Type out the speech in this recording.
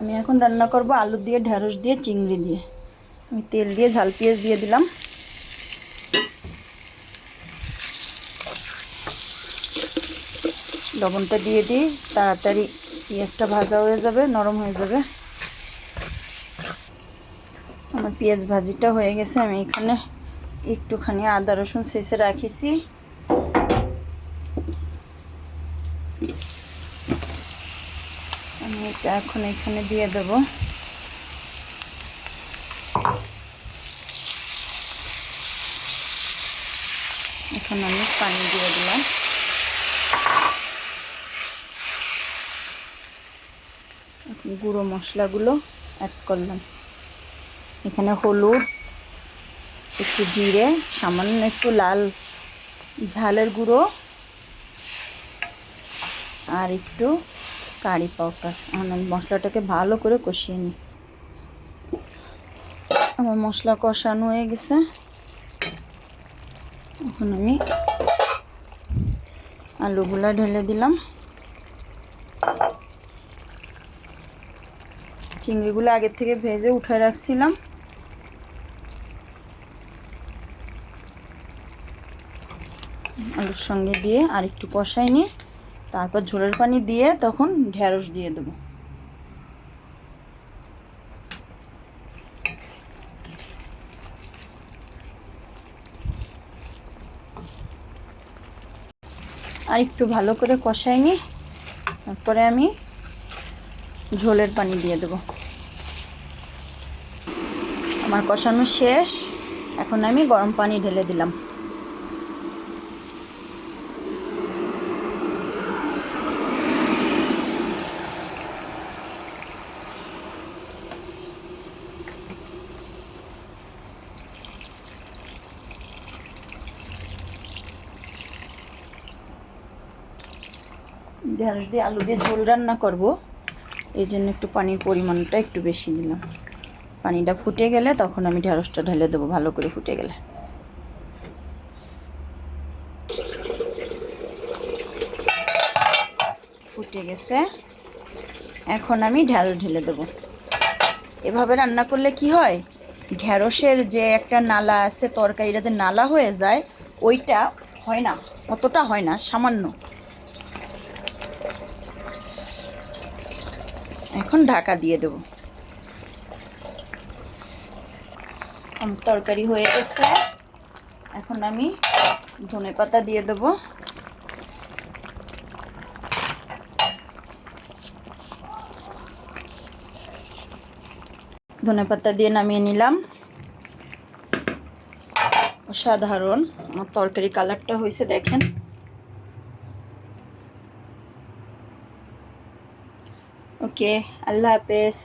আমি এখন রান্না করব আলু দিয়ে, ঢেঁড়স দিয়ে, চিংড়ি দিয়ে। আমি তেল দিয়ে ঝাল পেঁয়াজ দিয়ে দিলাম। লবণটা দিয়ে দিই, তাড়াতাড়ি পেঁয়াজটা ভাজা হয়ে যাবে, নরম হয়ে যাবে। আমার পেঁয়াজ ভাজিটা হয়ে গেছে, আমি এখানে একটুখানি আদা রসুন শেষে রাখিছি আমি এটা এখন এখানে দিয়ে দেব। এখন আমি পানি দিয়ে দিলাম। গুঁড়ো মশলাগুলো অ্যাড করলাম। এখানে হলুদ, একটু জিরে, সামান্য একটু লাল ঝালের গুঁড়ো আর একটু কারি পাউডার। মশলাটাকে ভালো করে কষিয়ে নিই। আমার মশলা কষানো হয়ে গেছে। এখন আমি আলুগুলা ঢেলে দিলাম। চিংড়িগুলো আগের থেকে ভেজে উঠে রাখছিলাম। আলুর সঙ্গে দিয়ে আর একটু কষাই নিয়ে তারপর ঝোলের পানি দিয়ে তখন ঢেঁড়স দিয়ে দেবো। আর একটু ভালো করে কষাই নিই তারপরে আমি ঝোলের পানি দিয়ে দেবো। আমার কষানো শেষ। এখন আমি গরম পানি ঢেলে দিলাম। ঢেঁড়স দিয়ে আলু দিয়ে ঝোল রান্না করব। এই জন্য একটু পানির পরিমাণটা একটু বেশি দিলাম। পানিটা ফুটে গেলে তখন আমি ঢেঁড়সটা ঢেলে দেবো ভালো করে ফুটে গেলে। ফুটে গেছে। এখন আমি ঢেঁড়স ঢেলে দেবো। এভাবে রান্না করলে কি হয়? ঢেঁড়সের যে একটা নালা আছে, তরকারিটা যে নালা হয়ে যায়, ওইটা হয় না, অতটা হয় না, সামান্য। এখন ঢাকা দিয়ে দেবো। তরকারি হয়ে গেছে। এখন আমি ধনে পাতা দিয়ে দেবো। ধনে পাতা দিয়ে নামিয়ে নিলাম। অসাধারণ। আমার তরকারি কালারটা হয়েছে, দেখেন। ওকে আল্লাহ হাফেজ